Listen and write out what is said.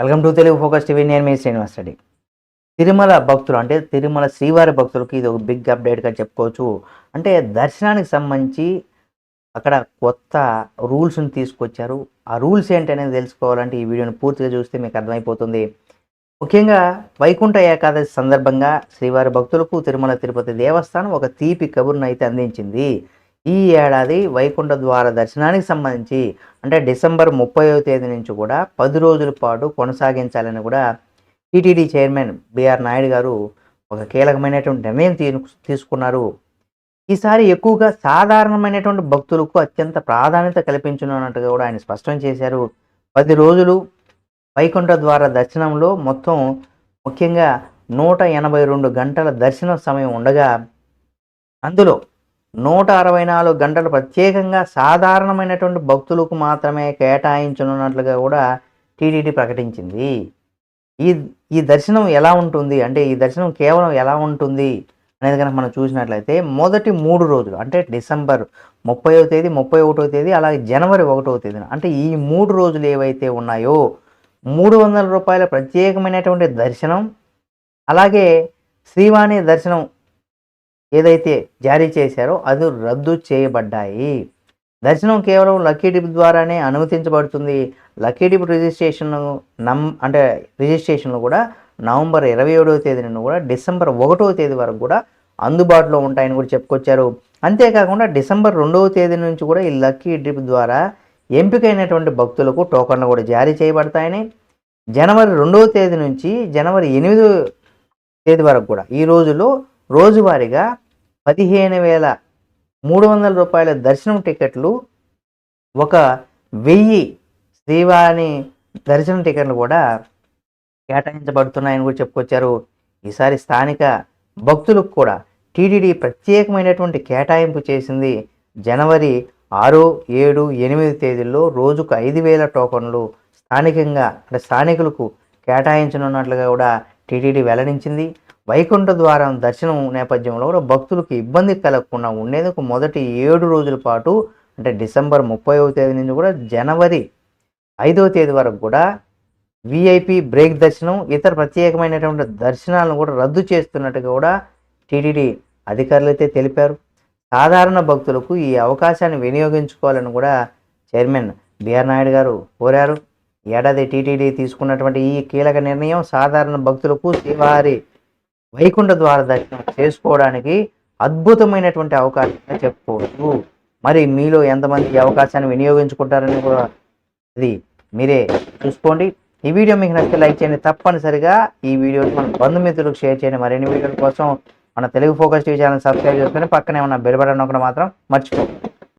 Welcome to Telugu Focus TV. నేను మీ శ్రీనివాస్ రెడ్డి. తిరుమల భక్తులు అంటే తిరుమల శ్రీవారి భక్తులకి ఇది ఒక బిగ్ అప్డేట్గా చెప్పుకోవచ్చు. అంటే దర్శనానికి సంబంధించి అక్కడ కొత్త రూల్స్ని తీసుకొచ్చారు. ఆ రూల్స్ ఏంటనేది తెలుసుకోవాలంటే ఈ వీడియోని పూర్తిగా చూస్తే మీకు అర్థమైపోతుంది. ముఖ్యంగా వైకుంఠ ఏకాదశి సందర్భంగా శ్రీవారి భక్తులకు తిరుమల తిరుపతి దేవస్థానం ఒక తీపి కబుర్ను అయితే అందించింది. ఈ ఏడాది వైకుంఠ ద్వార దర్శనానికి సంబంధించి అంటే డిసెంబర్ ముప్పైవ తేదీ నుంచి కూడా పది రోజుల పాటు కొనసాగించాలని కూడా టీటీడీ చైర్మన్ బిఆర్ నాయుడు గారు ఒక కీలకమైనటువంటి నిర్ణయం తీ తీసుకున్నారు. ఈసారి ఎక్కువగా సాధారణమైనటువంటి భక్తులకు అత్యంత ప్రాధాన్యత కల్పించనున్నట్టుగా కూడా ఆయన స్పష్టం చేశారు. పది రోజులు వైకుంఠ ద్వార దర్శనంలో మొత్తం ముఖ్యంగా నూట ఎనభై రెండు గంటల దర్శన సమయం ఉండగా అందులో నూట అరవై నాలుగు గంటలు ప్రత్యేకంగా సాధారణమైనటువంటి భక్తులకు మాత్రమే కేటాయించనున్నట్లుగా కూడా టీటీడీ ప్రకటించింది. ఈ ఈ దర్శనం ఎలా ఉంటుంది? అంటే ఈ దర్శనం కేవలం ఎలా ఉంటుంది అనేది కనుక మనం చూసినట్లయితే మొదటి మూడు రోజులు అంటే డిసెంబర్ ముప్పైవ తేదీ ముప్పై ఒకటో తేదీ అలాగే జనవరి ఒకటో తేదీన అంటే ఈ మూడు రోజులు ఏవైతే ఉన్నాయో మూడు వందల రూపాయల ప్రత్యేకమైనటువంటి దర్శనం అలాగే శ్రీవాణి దర్శనం ఏదైతే జారీ చేశారో అది రద్దు చేయబడ్డాయి. దర్శనం కేవలం లక్కీ డిప్ ద్వారానే అనుమతించబడుతుంది. లక్కీ డిప్ రిజిస్ట్రేషన్ నం అంటే రిజిస్ట్రేషన్లు కూడా నవంబర్ ఇరవై ఏడవ తేదీ నుండి కూడా డిసెంబర్ ఒకటవ తేదీ వరకు కూడా అందుబాటులో ఉంటాయని కూడా చెప్పుకొచ్చారు. అంతేకాకుండా డిసెంబర్ రెండవ తేదీ నుంచి కూడా ఈ లక్కీ డ్రిప్ ద్వారా ఎంపికైనటువంటి భక్తులకు టోకన్లు కూడా జారీ చేయబడతాయని జనవరి రెండవ తేదీ నుంచి జనవరి ఎనిమిదవ తేదీ వరకు కూడా ఈ రోజులో రోజువారీగా పదిహేను వేల మూడు వందల రూపాయల దర్శనం టికెట్లు ఒక వెయ్యి శ్రీవాణి దర్శనం టికెట్లు కూడా కేటాయించబడుతున్నాయని కూడా చెప్పుకొచ్చారు. ఈసారి స్థానిక భక్తులకు కూడా టీటీడీ ప్రత్యేకమైనటువంటి కేటాయింపు చేసింది. జనవరి ఆరు ఏడు ఎనిమిది తేదీల్లో రోజుకు ఐదు వేల టోకన్లు స్థానికంగా అంటే స్థానికులకు కేటాయించనున్నట్లుగా కూడా టీటీడీ వెల్లడించింది. వైకుంఠ ద్వారం దర్శనం నేపథ్యంలో కూడా భక్తులకు ఇబ్బంది కలగకుండా ఉండేందుకు మొదటి ఏడు రోజుల పాటు అంటే డిసెంబర్ ముప్పైవ తేదీ నుంచి కూడా జనవరి ఐదవ తేదీ వరకు కూడా విఐపి బ్రేక్ దర్శనం ఇతర ప్రత్యేకమైనటువంటి దర్శనాలను కూడా రద్దు చేస్తున్నట్టుగా కూడా టీటీడీ అధికారులు అయితే తెలిపారు. సాధారణ భక్తులకు ఈ అవకాశాన్ని వినియోగించుకోవాలని కూడా చైర్మన్ బిఆర్ నాయుడు గారు కోరారు. ఏడాది టీటీడీ తీసుకున్నటువంటి ఈ కీలక నిర్ణయం సాధారణ భక్తులకు శ్రీవారి వైకుంఠ ద్వార దర్శనం చేసుకోవడానికి అద్భుతమైనటువంటి అవకాశంగా చెప్పుకోవచ్చు. మరి మీలో ఎంతమంది ఈ అవకాశాన్ని వినియోగించుకుంటారని కూడా అది మీరే చూసుకోండి. ఈ వీడియో మీకు నచ్చితే లైక్ చేయండి. తప్పనిసరిగా ఈ వీడియోని మన బంధుమిత్రులకు షేర్ చేయండి. మరిన్ని వీడియోల కోసం మన Telugu Focus TV channel subscribe చేసుకొని పక్కనే ఉన్న బెల్ బటన్ ఒకటి మాత్రం మర్చిపోకండి.